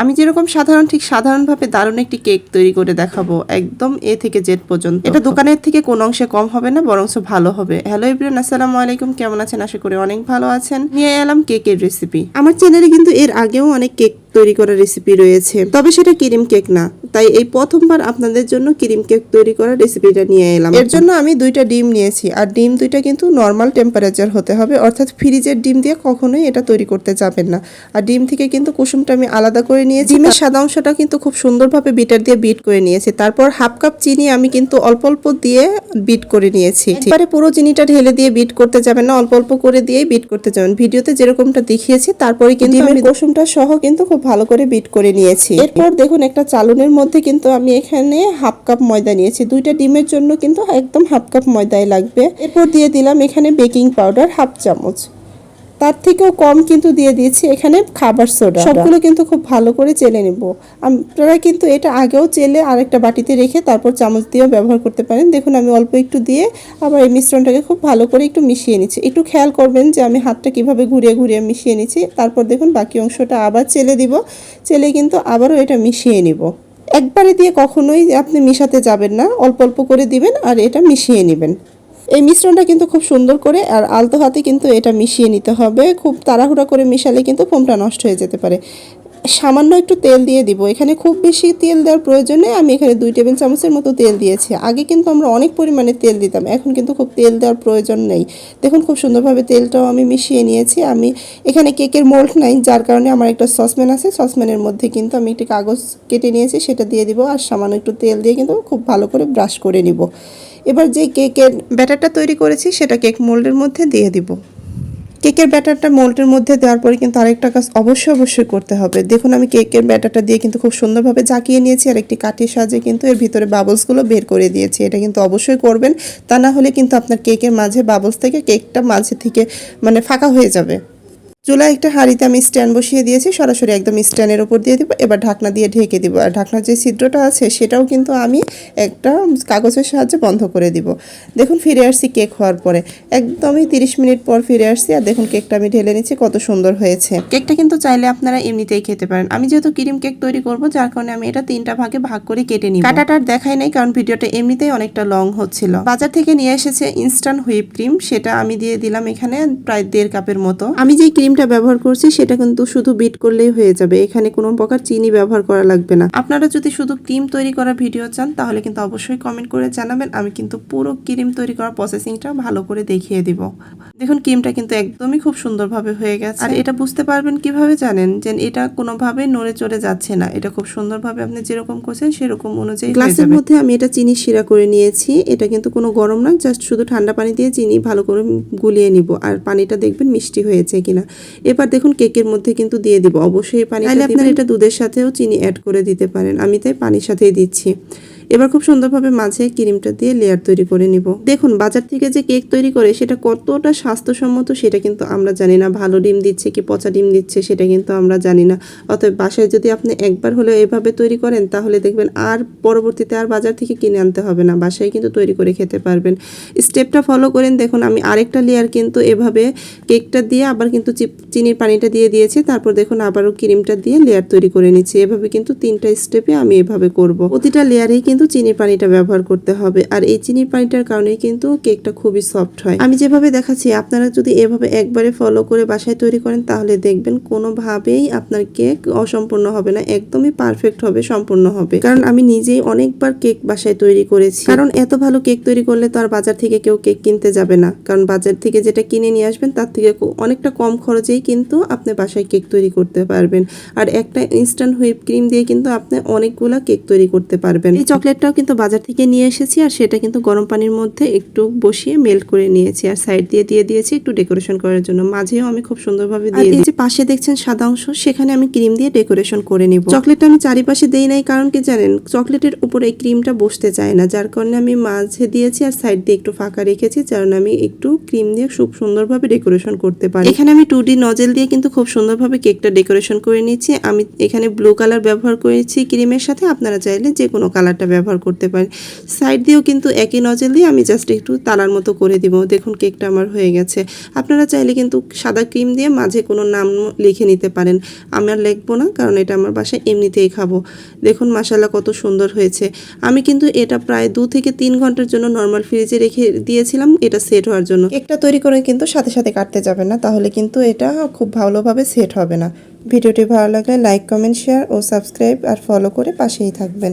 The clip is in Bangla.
আমি যেরকম সাধারণ, ঠিক সাধারণভাবে দারুণ একটি কেক তৈরি করে দেখাবো, একদম এ থেকে জেড পর্যন্ত। এটা দোকানের থেকে কোনো অংশে কম হবে না বরং ভালো হবে। হ্যালো এভরিওয়ান আসসালামু আলাইকুম, কেমন আছেন? আশা করি অনেক ভালো আছেন। নিয়ে এলাম কেকের রেসিপি আমার চ্যানেলে কিন্তু এর আগেও অনেক কেক তৈরি করার রেসিপি রয়েছে। তবে সেটা ক্রিম কেক না। তাই এই প্রথমবার আপনাদের জন্য ক্রিম কেক তৈরি করার রেসিপিটা নিয়ে এলাম। এর জন্য আমি দুইটা ডিম নিয়েছি। আর ডিম দুইটা কিন্তু নর্মাল টেম্পারেচার হতে হবে। অর্থাৎ ফ্রিজের ডিম দিয়ে কখনোই এটা তৈরি করতে যাবেন না। আর ডিম থেকে কিন্তু কুসুমটা আমি আলাদা করে নিয়েছি। ডিমের সাদা অংশটা কিন্তু খুব সুন্দরভাবে বিটার দিয়ে বিট করে নিয়েছি। তারপর হাফ কাপ চিনি আমি কিন্তু অল্প অল্প দিয়ে বিট করে নিয়েছি। এবারে পুরো চিনিটা ঢেলে দিয়ে বিট করতে যাবেন না। অল্প অল্প করে দিয়েই বিট করতে যাবেন। ভিডিওতে যেরকমটা দেখিয়েছি তারপরে কিন্তু আমি কুসুমটা সহ কিন্তু খুব ভালো করে বিট করে নিয়েছি। এরপর দেখুন একটা চালুনের মধ্যে কিন্তু আমি এখানে হাফ কাপ ময়দা নিয়েছি। দুইটা ডিমের জন্য কিন্তু একদম হাফ কাপ ময়দাই লাগবে। এরপর দিয়ে দিলাম এখানে বেকিং পাউডার হাফ চামচ। তার থেকেও কম কিন্তু দিয়ে দিয়েছি এখানে খাবার সোডা। সবগুলো কিন্তু খুব ভালো করে চেলে নেব। আপনারা কিন্তু এটা আগেও চেলে আরেকটা বাটিতে রেখে তারপর চামচ দিয়েও ব্যবহার করতে পারেন। দেখুন আমি অল্প একটু দিয়ে আবার এই মিশ্রণটাকে খুব ভালো করে একটু মিশিয়ে নিচ্ছি। একটু খেয়াল করবেন যে আমি হাতটা কীভাবে ঘুরিয়ে ঘুরিয়ে মিশিয়ে নিচ্ছি। তারপর দেখুন বাকি অংশটা আবার চেলে দিব। চেলে কিন্তু আবারও এটা মিশিয়ে নিব। একবারে দিয়ে কখনোই আপনি মিশাতে যাবেন না। অল্প অল্প করে দিবেন আর এটা মিশিয়ে নেবেন। এই মিশ্রণটা কিন্তু খুব সুন্দর করে আর আলতো হাতে কিন্তু এটা মিশিয়ে নিতে হবে। খুব তাড়াহুড়া করে মিশালে কিন্তু ফোমটা নষ্ট হয়ে যেতে পারে। সামান্য একটু তেল দিয়ে দিব। এখানে খুব বেশি তেল দেওয়ার প্রয়োজন আমি এখানে দুই টেবিল চামচের মতো তেল দিয়েছি। আগে কিন্তু আমরা অনেক পরিমাণে তেল দিতাম। এখন কিন্তু খুব তেল দেওয়ার প্রয়োজন নেই। দেখুন, খুব সুন্দরভাবে তেলটাও আমি মিশিয়ে নিয়েছি। আমি এখানে কেকের মোল্ড নাই, যার কারণে আমার একটা সসম্যান আছে। সসম্যানের মধ্যে কিন্তু আমি একটি কাগজ কেটে নিয়েছি, সেটা দিয়ে দিব। আর সামান্য একটু তেল দিয়ে কিন্তু খুব ভালো করে ব্রাশ করে নিব। এবার যে কেকের ব্যাটারটা তৈরি করেছি, সেটা কেক মোল্ডের মধ্যে দিয়ে দিব। কেকের ব্যাটারটা মোল্ডের মধ্যে দেওয়ার পরে কিন্তু আরেকটা কাজ অবশ্যই অবশ্যই করতে হবে। দেখুন, আমি কেকের ব্যাটারটা দিয়ে কিন্তু খুব সুন্দরভাবে জাকিয়ে নিয়েছি আর একটি কাঠির সাহায্যে কিন্তু এর ভিতরে বাবলসগুলো বের করে দিয়েছি। এটা কিন্তু অবশ্যই করবেন। তা না হলে কিন্তু আপনার কেকের মাঝে বাবলস থেকে কেকটা মাঝে থেকে মানে ফাঁকা হয়ে যাবে। চুলায় একটা হাঁড়িতে আমি স্ট্যান্ড বসিয়ে দিয়েছি সরাসরি একদম স্ট্যান্ডের উপর দিয়ে দিব। এবার ঢাকনা দিয়ে ঢেকে দিব। আর ঢাকনার যে ছিদ্রটা আছে সেটাও কিন্তু আমি একটা কাগজের সাহায্যে বন্ধ করে দিব। দেখুন ফিরে আসছি কেক হওয়ার পরে। একদমই তিরিশ মিনিট পর ফিরে আসছি আর দেখুন কেকটা আমি ঢেলে নিচ্ছি কত সুন্দর হয়েছে। কেকটা কিন্তু চাইলে আপনারা এমনিতেই খেতে পারেন। আমি যেহেতু ক্রিম কেক তৈরি করব যার কারণে আমি এটা তিনটা ভাগে ভাগ করে কেটে নিই কাটাটা আর দেখাই নাই কারণ ভিডিওটা এমনিতেই অনেকটা লং হচ্ছিল। বাজার থেকে নিয়ে এসেছে ইনস্ট্যান্ট হুইপ ক্রিম সেটা আমি দিয়ে দিলাম এখানে প্রায় দেড় কাপের মতো। আমি যে ক্রিমটা ব্যবহার করছি সেটা কিন্তু শুধু বিট করলেই হয়ে যাবে। এখানে কোনো প্রকার চিনি ব্যবহার করা লাগবে না। আপনারা যদি শুধু ক্রিম তৈরি করার ভিডিও চান তাহলে কিন্তু অবশ্যই কমেন্ট করে জানাবেন। আমি কিন্তু পুরো ক্রিম তৈরি করার প্রসেসিংটা ভালো করে দেখিয়ে দিব। দেখুন ক্রিমটা কিন্তু একদমই খুব সুন্দরভাবে হয়ে গেছে। আর এটা বুঝতে পারবেন কীভাবে জানেন? যে এটা কোনোভাবে নড়ে চড়ে যাচ্ছে না। এটা খুব সুন্দরভাবে আপনি যেরকম করছেন সেরকম অনুযায়ী গ্লাসের মধ্যে আমি এটা চিনি শিরা করে নিয়েছি। এটা কিন্তু কোনো গরম না জাস্ট শুধু ঠান্ডা পানি দিয়ে চিনি ভালো করে গুলিয়ে নিব। আর পানিটা দেখবেন মিষ্টি হয়েছে কিনা। এবার দেখুন কেকের মধ্যে কিন্তু দিয়ে দিব। অবশ্যই পানি আপনারা এটা দুধের সাথেও চিনি অ্যাড করে দিতে পারেন। আমি তাই পানির সাথেই দিচ্ছি। এবার খুব সুন্দরভাবে মাঝে ক্রিমটা দিয়ে লেয়ার তৈরি করে নিব। দেখুন, বাজার থেকে যে কেক তৈরি করে সেটা কতটা স্বাস্থ্যসম্মত সেটা কিন্তু আমরা জানি না। ভালো ডিম দিচ্ছে কি পচা ডিম দিচ্ছে সেটা কিন্তু আমরা জানি না। অতএব বাসায় যদি আপনি একবার হলেও এভাবে তৈরি করেন, তাহলে দেখবেন আর পরবর্তীতে আর বাজার থেকে কিনে আনতে হবে না। বাসায় কিন্তু তৈরি করে খেতে পারবেন। স্টেপটা ফলো করেন। দেখুন, আমি আরেকটা লেয়ার কিন্তু এভাবে কেকটা দিয়ে আবার কিন্তু চিনির পানিটা দিয়ে দিয়েছি। তারপর দেখুন, আবারও ক্রিমটা দিয়ে লেয়ার তৈরি করে নিচ্ছি। এভাবে কিন্তু তিনটা স্টেপে আমি এভাবে করব। প্রতিটা লেয়ারেই কিন্তু চিনির পানিটা ব্যবহার করতে হবে। আর এই চিনির পানিটার কারণেই কিন্তু কেকটা খুবই সফট হয়। আমি যেভাবে দেখাচ্ছি, আপনারা যদি এভাবে একবারে ফলো করে বাসায় তৈরি করেন, তাহলে দেখবেন কোনোভাবেই আপনার কেক অসম্পূর্ণ হবে না, একদমই পারফেক্ট হবে, সম্পূর্ণ হবে। কারণ আমি নিজেই অনেকবার কেক বাসায় তৈরি করেছি। কারণ এত ভালো কেক তৈরি করলে তো আর বাজার থেকে কেউ কেক কিনতে যাবে না। কারণ বাজার থেকে যেটা কিনে নিয়ে আসবেন, তার থেকে অনেকটা কম খরচেই কিন্তু আপনি বাসায় কেক তৈরি করতে পারবেন। আর একটা ইনস্ট্যান্ট হুইপ ক্রিম দিয়ে কিন্তু আপনি অনেকগুলা কেক তৈরি করতে পারবেন। এই চকলেটটাও কিন্তু বাজার থেকে নিয়ে এসেছি আর সেটা কিন্তু গরম পানির মধ্যে একটু বসিয়ে মেল্ট করে নিয়েছি আর সাইড দিয়ে দিয়ে দিয়েছি একটু ডেকোরেশন করার জন্য। মাঝেও আমি খুব সুন্দরভাবে দিয়ে এই যে পাশে দেখছেন সাদা অংশ সেখানে আমি ক্রিম দিয়ে ডেকোরেশন করে নিব। চকলেটটা আমি চারিপাশে দেই নাই কারণ কি জানেন চকলেটের উপরে এই ক্রিমটা বসতে চায় না যার কারণে আমি মাঝে দিয়েছি আর সাইড দিয়ে একটু ফাঁকা রেখেছি কারণে আমি একটু ক্রিম দিয়ে খুব সুন্দরভাবে ডেকোরেশন করতে পারি। এখানে আমি টু ডি নজেল দিয়ে কিন্তু খুব সুন্দরভাবে কেকটা ডেকোরেশন করে নিচ্ছি। আমি এখানে ব্লু কালার ব্যবহার করেছি ক্রিমের সাথে আপনারা চাইলে যে কোনো কালারটা ব্যবহার করতে পারেন সাইড দিয়েও কিন্তু একই নজল দিয়ে আমি জাস্ট একটু তালার মতো করে দিব। দেখুন কেকটা আমার হয়ে গেছে। আপনারা চাইলে কিন্তু সাদা ক্রিম দিয়ে মাঝে কোনো নাম লিখে নিতে পারেন। আমি আর লিখব না, কারণ এটা আমার বাসায় এমনিতেই খাব। দেখুন মাসাল্লাহ কত সুন্দর হয়েছে। আমি কিন্তু এটা প্রায় দু থেকে তিন ঘণ্টার জন্য নর্মাল ফ্রিজে রেখে দিয়েছিলাম। এটা সেট হওয়ার জন্য। কেকটা তৈরি করে কিন্তু সাথে সাথে কাটতে যাবে না, তাহলে কিন্তু এটা খুব ভালোভাবে সেট হবে না। ভিডিওটি ভালো লাগলে লাইক কমেন্ট শেয়ার ও সাবস্ক্রাইব আর ফলো করে পাশেই থাকবেন।